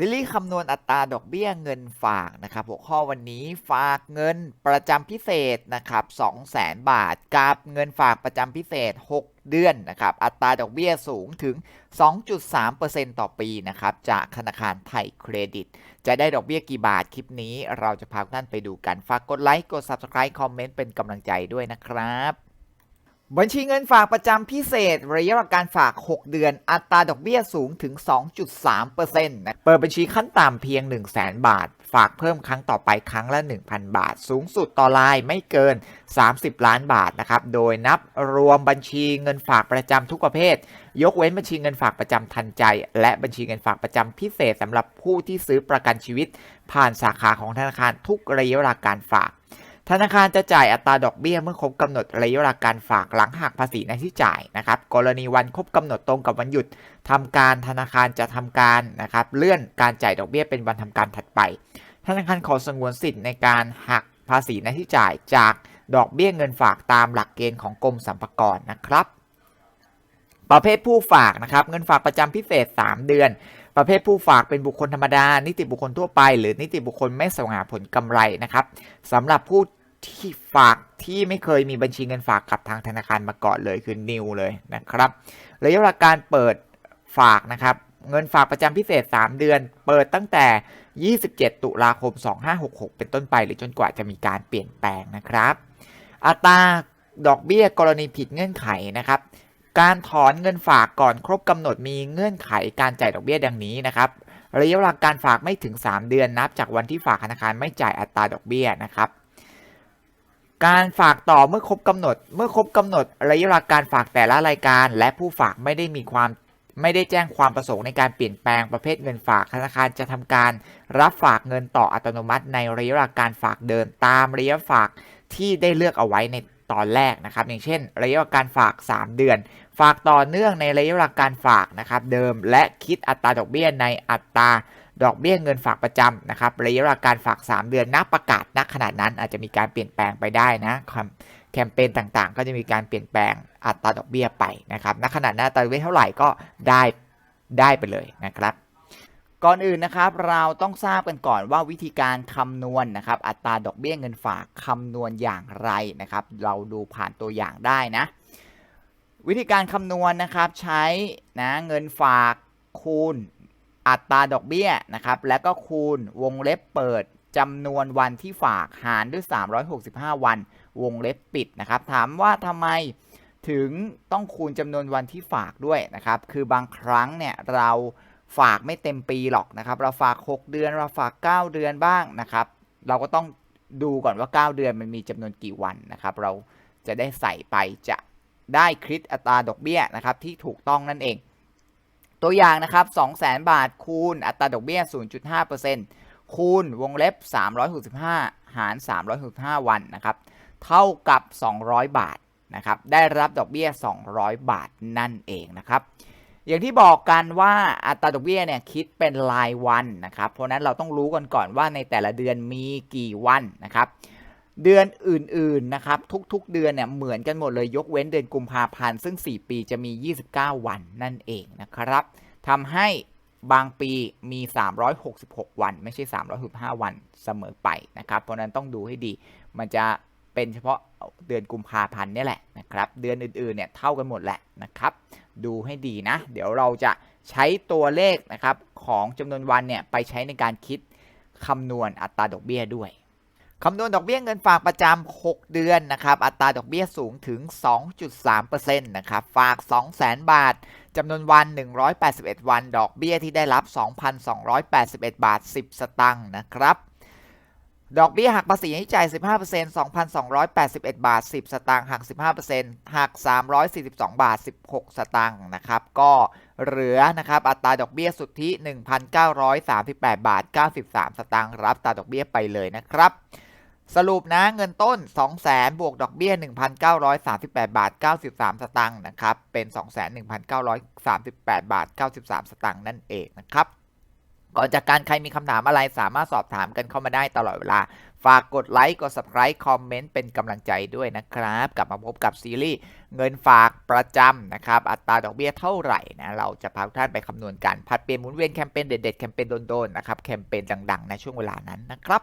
ซีรีส์คำนวณอัตราดอกเบี้ยเงินฝากนะครับหัวข้อวันนี้ฝากเงินประจำพิเศษนะครับ200,000 บาท กับเงินฝากประจำพิเศษ 6 เดือนนะครับอัตราดอกเบี้ยสูงถึง 2.3%ต่อปีนะครับจากธนาคารไทยเครดิต จะได้ดอกเบี้ยกี่บาทคลิปนี้ เราจะพาท่านไปดูกันฝากกดไลค์กด Subscribe คอมเมนต์เป็นกำลังใจด้วยนะครับ บัญชีเงินฝากประจำพิเศษ ระยะการฝาก 6 เดือน อัตราดอกเบี้ยสูงถึง 2.3%นะเปิดบัญชีขั้นต่ำเพียง 1 0 0 0 0 0 บาท ฝากเพิ่มครั้งต่อไปครั้งละ 1,000 บาท สูงสุดต่อรายไม่เกิน 30 ล้านบาทนะครับ โดยนับรวมบัญชีเงินฝากประจำทุกประเภท ยกเว้นบัญชีเงินฝากประจำทันใจ และบัญชีเงินฝากประจำพิเศษสำหรับผู้ที่ซื้อประกันชีวิต ผ่านสาขาของธนาคารทุกระยะเวลาการฝาก ธนาคารจะจ่ายอัตราดอกเบี้ยเมื่อครบกำหนดระยะเวลาการฝากหลังหักภาษีหน้าที่จ่ายนะครับ กรณีวันครบกำหนดตรงกับวันหยุดทำการธนาคารจะทำการนะครับ เลื่อนการจ่ายดอกเบี้ยเป็นวันทำการถัดไป ธนาคารขอสงวนสิทธิ์ในการหักภาษีหน้าที่จ่ายจากดอกเบี้ยเงินฝากตามหลักเกณฑ์ของกรมสรรพากรนะครับ ประเภทผู้ฝากนะครับ เงินฝากประจำพิเศษ 3 เดือนประเภทผู้ฝากเป็นบุคคลธรรมดา นิติบุคคลทั่วไป หรือนิติบุคคลไม่สวงหาผลกำไรนะครับสำหรับผู้ ที่ฝากที่ไม่เคยมีบัญชีเงินฝากกับทางธนาคารมาก่อนเลยคือนิวเลยนะครับระยะเวลาการเปิดฝากนะครับเงินฝากประจำพิเศษ 3 เดือน เปิดตั้งแต่ 27 ตุลาคม 2566 เป็นต้นไป หรือจนกว่าจะมีการเปลี่ยนแปลงนะครับ อัตราดอกเบี้ยกรณีผิดเงื่อนไขนะครับการถอนเงินฝากก่อนครบกำหนดมีเงื่อนไขการจ่ายดอกเบี้ยดังนี้นะครับระยะเวลาการฝากไม่ถึง 3 เดือนนับจากวันที่ฝากธนาคารไม่จ่ายอัตราดอกเบี้ยนะครับ การฝากต่อเมื่อครบกำหนด เมื่อครบกำหนดระยะเวลาการฝากแต่ละรายการ และผู้ฝากไม่ได้มีความไม่ได้แจ้งความประสงค์ในการเปลี่ยนแปลงประเภทเงินฝากธนาคารจะทำการรับฝากเงินต่ออัตโนมัติ ในระยะเวลาการฝากเดินตามระยะฝากที่ได้เลือกเอาไว้ในตอนแรกนะครับ อย่างเช่น ระยะเวลาการฝาก 3 เดือน ฝากต่อเนื่องในระยะเวลาการฝากนะครับเดิมและคิดอัตราดอกเบี้ยในอัตรา ดอกเบี้ยเงินฝากประจำนะครับระยะเวลาการฝาก 3 เดือนนับประกาศณขนาดนั้น อาจจะมีการเปลี่ยนแปลงไปได้นะแคมเปญต่างๆ ก็จะมีการเปลี่ยนแปลงอัตราดอกเบี้ยไปนะครับณขนาดนั้นอัตราดอกเบี้ยเท่าไหร่ก็ได้ได้ไปเลยนะครับก่อนอื่นนะครับเราต้องทราบกันก่อนว่าวิธีการคำนวณนนะครับอัตราดอกเบี้ยเงินฝากคำนวณอย่างไรนะครับ เราดูผ่านตัวอย่างได้นะ วิธีการคำนวณนะครับใช้นะเงินฝากคูณ อัตราดอกเบี้ยนะครับ แล้วก็คูณวงเล็บเปิดจำนวนวันที่ฝากหารด้วย 365 วัน วงเล็บปิดนะครับ ถามว่าทำไมถึงต้องคูณจำนวนวันที่ฝากด้วยนะครับ คือบางครั้งเนี่ยเราฝากไม่เต็มปีหรอกนะครับ เราฝาก 6 เดือน เราฝาก 9 เดือนบ้างนะครับ เราก็ต้องดูก่อนว่า 9 เดือนมันมีจำนวนกี่วันนะครับ เราจะได้ใส่ไปจะได้คิดอัตราดอกเบี้ยนะครับที่ถูกต้องนั่นเอง ตัวอย่างนะครับ 200,000 บาทคูณอัตราดอกเบี้ย 0.5%คูณวงเล็บ 365 หาร 365 วันนะครับ เท่ากับ 200 บาทนะครับ ได้รับดอกเบี้ย 200 บาทนั่นเองนะครับ อย่างที่บอกกันว่าอัตราดอกเบี้ยเนี่ยคิดเป็นรายวันนะครับ เพราะนั้นเราต้องรู้กันก่อนว่าในแต่ละเดือนมีกี่วันนะครับ เดือนอื่นๆนะครับทุกๆเดือนเนี่ยเหมือนกันหมดเลยยกเว้นเดือนกุมภาพันธ์ซึ่ง 4 ปีจะมี 29 วันนั่นเองนะครับทำให้บางปีมี 366 วัน ไม่ใช่ 365 วันเสมอไปนะครับ เพราะนั้นต้องดูให้ดี มันจะเป็นเฉพาะเดือนกุมภาพันธ์นี่แหละนะครับ เดือนอื่นๆเนี่ยเท่ากันหมดแหละนะครับ ดูให้ดีนะ เดี๋ยวเราจะใช้ตัวเลขนะครับของจำนวนวันเนี่ยไปใช้ในการคิดคำนวณอัตราดอกเบี้ยด้วย คำนวณดอกเบี้ยเงินฝากประจำ 6 เดือนนะครับ อัตราดอกเบี้ยสูงถึง 2.3%นะครับ ฝาก 200,000 บาท จำนวนวัน 181 วัน ดอกเบี้ยที่ได้รับ 2,281 บาท 10 สตังค์นะครับ ดอกเบี้ยหักภาษีให้จ่าย 15% 2,281 บาท 10 สตางค์ หัก 15%หัก 342 บาท 16 สตางค์นะครับ ก็เหลือนะครับ อัตราดอกเบี้ยสุทธิ 1,938 บาท 93 สตางค์ รับอัตาดอกเบี้ยไปเลยนะครับ สรุปนะเงินต้น 200,000บวกดอกเบี้ย 1,938 บาท 93 สตางค์นะครับ เป็น 2,1,938 บาท 93 สตางค์นั่นเองนะครับ ก่อนจากการใครมีคำถามอะไรสามารถสอบถามกันเข้ามาได้ตลอดเวลา ฝากกดไลค์ กด subscribe คอมเมนต์เป็นกำลังใจด้วยนะครับ กลับมาพบกับซีรีส์เงินฝากประจำนะครับ อัตราดอกเบี้ยเท่าไหร่นะ เราจะพาทุกท่านไปคำนวณกันผัดเปลี่ยนหมุนเวียนแคมเปญเด็ดๆ แคมเปญโดนๆ นะครับ แคมเปญดังๆ ในช่วงเวลานั้นนะครับ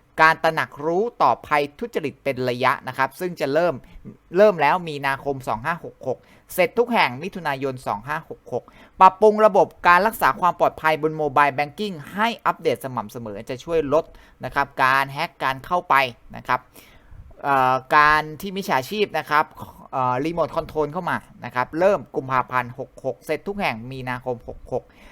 การตระหนักรู้ต่อภัยทุจริตเป็นระยะนะครับ ซึ่งจะเริ่มเริ่มแล้วมีนาคม 2566 เสร็จทุกแห่งมิถุนายน 2566 ปรับปรุงระบบการรักษาความปลอดภัยบนโมบายแบงกิ้งให้อัปเดตสม่ำเสมอจะช่วยลดนะครับการแฮ็กการเข้าไปนะครับการที่มิจฉาชีพนะครับรีโมทคอนโทรลเข้ามานะครับ เริ่มกุมภาพันธ์ 66 เสร็จทุกแห่งมีนาคม 66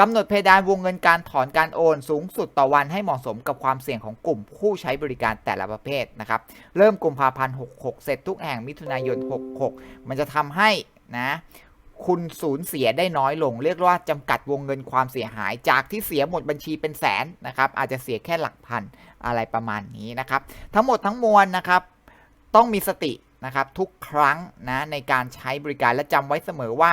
กำหนดเพดานวงเงินการถอนการโอนสูงสุดต่อวันให้เหมาะสมกับความเสี่ยงของกลุ่มผู้ใช้บริการแต่ละประเภทนะครับ เริ่มกุมภาพันธ์ 66 เสร็จทุกแห่งมิถุนายน 66 มันจะทำให้นะคุณสูญเสียได้น้อยลง เรียกว่าจำกัดวงเงินความเสียหายจากที่เสียหมดบัญชีเป็นแสนนะครับ อาจจะเสียแค่หลักพันอะไรประมาณนี้นะครับ ทั้งหมดทั้งมวลนะครับ ต้องมีสตินะครับทุกครั้งนะในการใช้บริการและจำไว้เสมอว่า